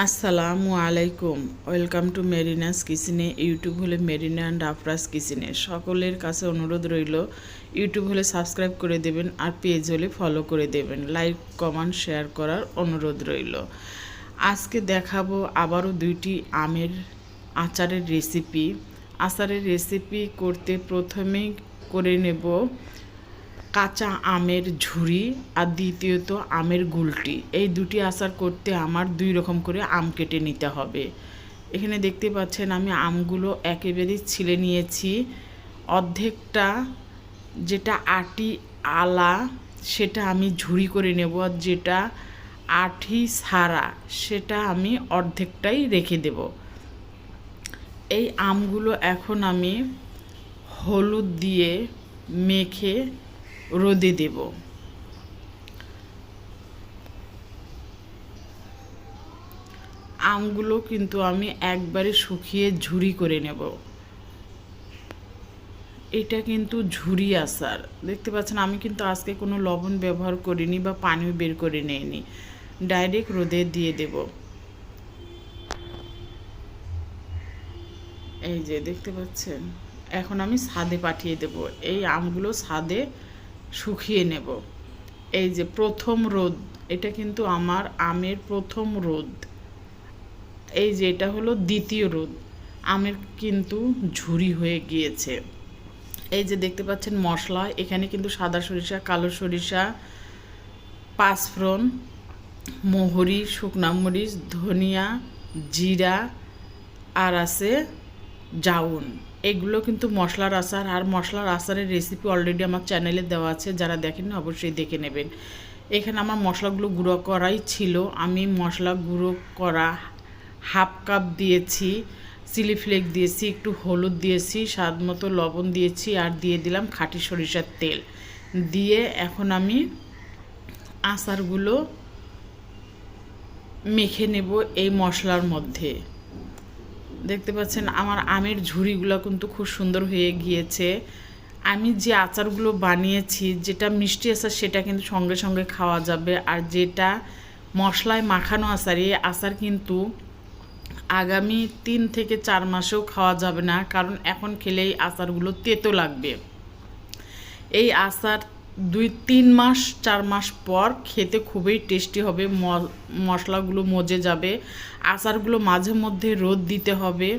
আসসালামু আলাইকুম। Welcome to মেরিনাস কিচেনে। ইউটিউব হলে মেরিনা অ্যান্ড আফরাস কিচেনে। সকলের কাছে অনুরোধ রইল, ইউটিউব হলে সাবস্ক্রাইব করে দেবেন আর পেজ হলে ফলো করে দেবেন। লাইক কমেন্ট শেয়ার করার অনুরোধ রইল। আজকে দেখাবো আবারও দুইটি আমের আচারের রেসিপি আচারের রেসিপি করতে প্রথমেই করে নেব কাঁচা আমের ঝুড়ি আর দ্বিতীয়ত আমের গুলটি। এই দুটি আচার করতে আমার দুই রকম করে আম কেটে নিতে হবে। এখানে দেখতে পাচ্ছেন আমি আমগুলো একেবারেই ছিলে নিয়েছি। অর্ধেকটা যেটা আটি আলা, সেটা আমি ঝুড়ি করে নেব আর যেটা আঠি সারা সেটা আমি অর্ধেকটাই রেখে দেব। এই আমগুলো এখন আমি হলুদ দিয়ে মেখে রোদে দেব। আমগুলো কিন্তু আমি একবারে শুকিয়ে ঝুরি করে নেব। এটা কিন্তু ঝুরি আসার দেখতে পাচ্ছেন, আমি কিন্তু আজকে কোনো লবণ ব্যবহার করিনি বা পানি বের করে নেইনি। ডাইরেক্ট রোদে দিয়ে দেব। এই যে, দেখতে পাচ্ছেন? এখন আমি ছাদে পাঠিয়ে দেব। এই আমগুলো ছাদে শুকিয়ে নেব। এই যে প্রথম রোদ, এটা কিন্তু আমার আমের প্রথম রোদ। এই যে এটা হলো দ্বিতীয় রোদ, আমের কিন্তু ঝুরি হয়ে গিয়েছে। এই যে দেখতে পাচ্ছেন মশলা, এখানে কিন্তু সাদা সরিষা, কালো সরিষা, পাঁচফোড়ন, মোহরি, শুকনা মরিচ, ধনিয়া, জিরা, আর আছে জাউন। এগুলো কিন্তু মশলার আচার, আর মশলার আচারের রেসিপি অলরেডি আমার চ্যানেলে দেওয়া আছে, যারা দেখেন অবশ্যই দেখে নেবেন। এখানে আমার মশলাগুলো গুঁড়ো করাই ছিল। আমি মশলা গুঁড়ো করা হাফ কাপ দিয়েছি চিলি ফ্লেক দিয়েছি, একটু হলুদ দিয়েছি, স্বাদ মতো লবণ দিয়েছি, আর দিয়ে দিলাম খাঁটি সরিষার তেল। দিয়ে এখন আমি আচারগুলো মেখে নেব এই মশলার মধ্যে। দেখতে পাচ্ছেন, আমার আমের ঝুড়িগুলো কিন্তু খুব সুন্দর হয়ে গিয়েছে। আমি যে আচারগুলো বানিয়েছি, যেটা মিষ্টি আচার, সেটা কিন্তু সঙ্গে সঙ্গে খাওয়া যাবে। আর যেটা মশলায় মাখানো আচার, এই আচার কিন্তু আগামী তিন থেকে চার মাসেও খাওয়া যাবে না, কারণ এখন খেলে এই আচারগুলো তেতো লাগবে। এই আচার দুই, তিন মাস, চার মাস পর খেতে খুবই টেস্টি হবে মশলাগুলো মজে যাবে, আচারগুলো মাঝে মধ্যে রোদ দিতে হবে,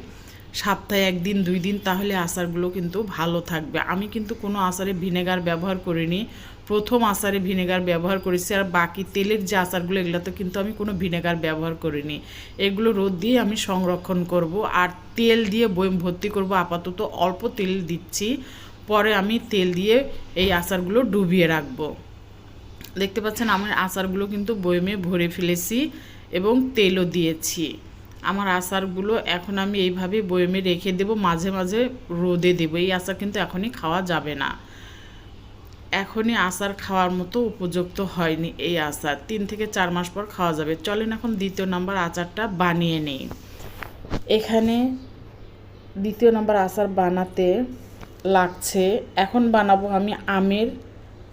সপ্তাহে একদিন, দুই দিন, তাহলে আচারগুলো কিন্তু ভালো থাকবে। আমি কিন্তু কোনো আচারে ভিনেগার ব্যবহার করিনি, প্রথম আচারে ভিনেগার ব্যবহার করেছি, আর বাকি তেলের যে আচারগুলো, এগুলোতে কিন্তু আমি কোনো ভিনেগার ব্যবহার করিনি। এগুলো রোদ দিয়ে আমি সংরক্ষণ করব, আর তেল দিয়ে বয়ম ভর্তি করব, আপাতত অল্প তেল দিচ্ছি। পরে আমি তেল দিয়ে এই আচারগুলো ডুবিয়ে রাখব। দেখতে পাচ্ছেন আমার আচারগুলো কিন্তু বয়মে ভরে ফেলেছি এবং তেলও দিয়েছি। আমার আচারগুলো এখন আমি এইভাবে বয়মে রেখে দেব, মাঝে মাঝে রোদে দেবো। এই আচার কিন্তু এখনই খাওয়া যাবে না। এখনই আচার খাওয়ার মতো উপযুক্ত হয়নি এই আচার। তিন থেকে চার মাস পর খাওয়া যাবে। চলেন এখন দ্বিতীয় নম্বর আচারটা বানিয়ে নেই। এখানে দ্বিতীয় নম্বর আচার বানাতে লাগছে। এখন বানাবো আমি আমের,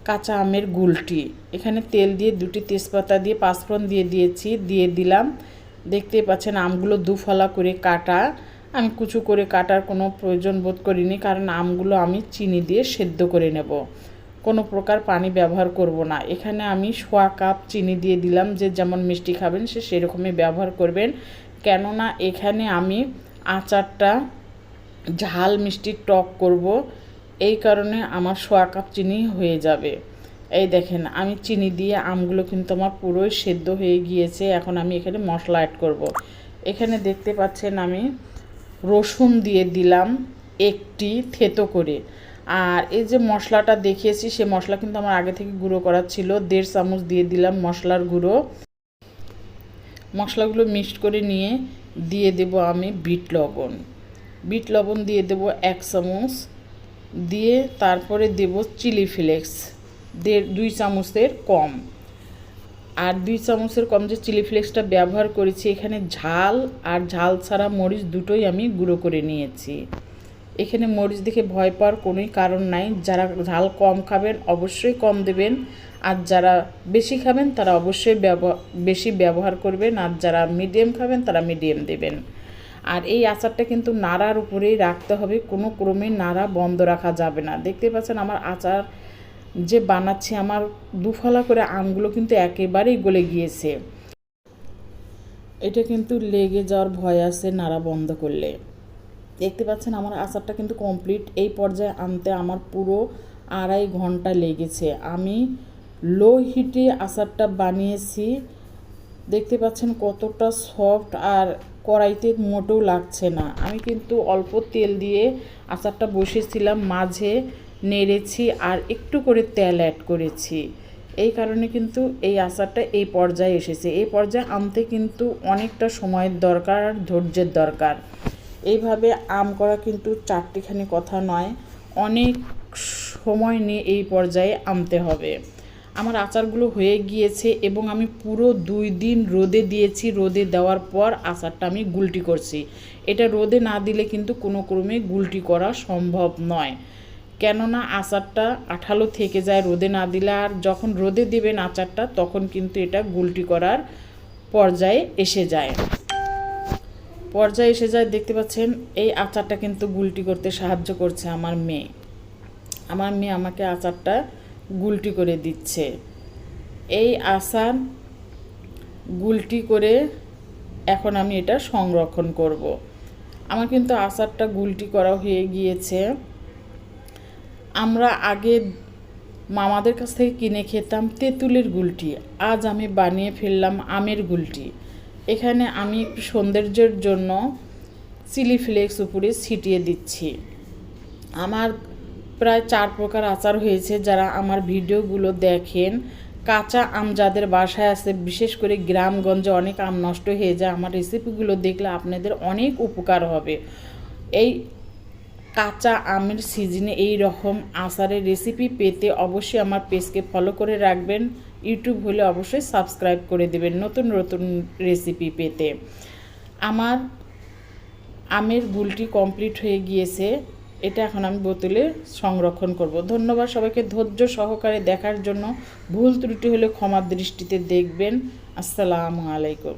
কাঁচা আমের গুলটি। এখানে তেল দিয়ে দুটি তেজপাতা দিয়ে পাঁচফোড়ন দিয়ে দিয়েছি, দিয়ে দিলাম। দেখতে পাচ্ছেন আমগুলো দুফলা করে কাটা। আমি কুচু করে কাটার কোনো প্রয়োজন বোধ করিনি কারণ আমগুলো আমি চিনি দিয়ে সেদ্ধ করে নেব। কোনো প্রকার পানি ব্যবহার করব না। এখানে আমি সোয়া কাপ চিনি দিয়ে দিলাম, যে যেমন মিষ্টি খাবেন সে সেরকমই ব্যবহার করবেন। কেননা এখানে আমি আচারটা ঝাল মিষ্টি টক করব। এই কারণে আমার সোয়া কাপ চিনি হয়ে যাবে। এই দেখেন, আমি চিনি দিয়ে আমগুলো কিন্তু আমার পুরোই সেদ্ধ হয়ে গিয়েছে। এখন আমি এখানে মশলা অ্যাড করব। এখানে দেখতে পাচ্ছেন আমি রসুন দিয়ে দিলাম একটি থেতো করে। আর এই যে মশলাটা দেখিয়েছি, সে মশলা কিন্তু আমার আগে থেকে গুঁড়ো করা ছিল। দেড় চামচ দিয়ে দিলাম মশলার গুঁড়ো। মশলাগুলো মিক্সড করে নিয়ে দিয়ে দেব আমি বিট লবণ। বিট লবণ দিয়ে দেব এক চামচ, দিয়ে তারপরে দেব চিলি ফ্লেক্স, দেড়, দুই চামচের কম। আর দুই চামচের কম যে চিলি ফ্লেক্সটা ব্যবহার করেছি, এখানে ঝাল আর ঝাল ছাড়া মরিচ দুটোই আমি গুঁড়ো করে নিয়েছি। এখানে মরিচ দেখে ভয় পাওয়ার কোনোই কারণ নাই, যারা ঝাল কম খাবেন অবশ্যই কম দেবেন, আর যারা বেশি খাবেন তারা অবশ্যই ব্যব- বেশি ব্যবহার করবেন, আর যারা মিডিয়াম খাবেন তারা মিডিয়াম দেবেন। আর এই আচারটা কিন্তু নাড়ার উপরেই রাখতে হবে, কোনো ক্রমে নাড়া বন্ধ রাখা যাবে না। দেখতে পাচ্ছেন আমার আচার যে বানাচ্ছি, আমার দুফালা করে আমগুলো কিন্তু একেবারেই গলে গিয়েছে। এটা কিন্তু লেগে যাওয়ার ভয় আছে নাড়া বন্ধ করলে। দেখতে পাচ্ছেন আমার আচারটা কিন্তু কমপ্লিট এই পর্যায়ে আনতে আমার পুরো আড়াই ঘণ্টা লেগেছে। আমি লো হিটে আচারটা বানিয়েছি। দেখতে পাচ্ছেন কতটা সফট আর কড়াইতে মোটেও লাগছে না। আমি কিন্তু অল্প তেল দিয়ে আচারটা বসেছিলাম, মাঝে নেড়েছি আর একটু করে তেল অ্যাড করেছি। এই কারণে কিন্তু এই আচারটা এই পর্যায়ে এসেছে। এই পর্যায়ে আনতে কিন্তু অনেকটা সময়ের দরকার আর ধৈর্যের দরকার। এইভাবে আম করা কিন্তু চারটিখানি কথা নয়, অনেক সময় নিয়ে এই পর্যায়ে আনতে হবে। আমার আচারগুলো হয়ে গিয়েছে এবং আমি পুরো দুই দিন রোদে দিয়েছি। রোদে দেওয়ার পর আচারটা আমি গুলটি করছি। এটা রোদে না দিলে কিন্তু কোনো ক্রমে গুলটি করা সম্ভব নয়। কেননা আচারটা আঠালো থেকে যায় রোদে না দিলে, আর যখন রোদে দেবেন আচারটা, তখন কিন্তু এটা গুলটি করার পর্যায়ে এসে যায়। পর্যায়ে এসে যায়, দেখতে পাচ্ছেন, এই আচারটা কিন্তু গুলটি করতে সাহায্য করছে আমার মেয়ে। আমার মেয়ে আমাকে আচারটা গুলটি করে দিচ্ছে। এই আচার গুলটি করে এখন আমি এটা সংরক্ষণ করব। আমার কিন্তু আচারটা গুলটি করা হয়ে গিয়েছে। আমরা আগে মামাদের কাছ থেকে কিনে খেতাম তেঁতুলের গুলটি। আজ আমি বানিয়ে ফেললাম আমের গুলটি। এখানে আমি একটু সৌন্দর্যের জন্য চিলি ফ্লেক্স উপরে ছিটিয়ে দিচ্ছি। আমার প্রায় চার প্রকার আচার হয়েছে যারা আমার ভিডিওগুলো দেখেন। কাঁচা আম যাদের বাসায় আছে, বিশেষ করে গ্রামগঞ্জে অনেক আম নষ্ট হয়ে যায়। আমার রেসিপিগুলো দেখলে আপনাদের অনেক উপকার হবে। এই কাঁচা আমের সিজনে এই রকম আচারের রেসিপি পেতে অবশ্যই আমার পেজকে ফলো করে রাখবেন। ইউটিউব হলে অবশ্যই সাবস্ক্রাইব করে দেবেন নতুন নতুন রেসিপি পেতে। আমার আমের গুলটি কমপ্লিট হয়ে গিয়েছে। এটা এখন আমি বোতলে সংরক্ষণ করব। ধন্যবাদ সবাইকে ধৈর্য সহকারে দেখার জন্য। ভুল ত্রুটি হলে ক্ষমার দৃষ্টিতে দেখবেন। আসসালামু আলাইকুম।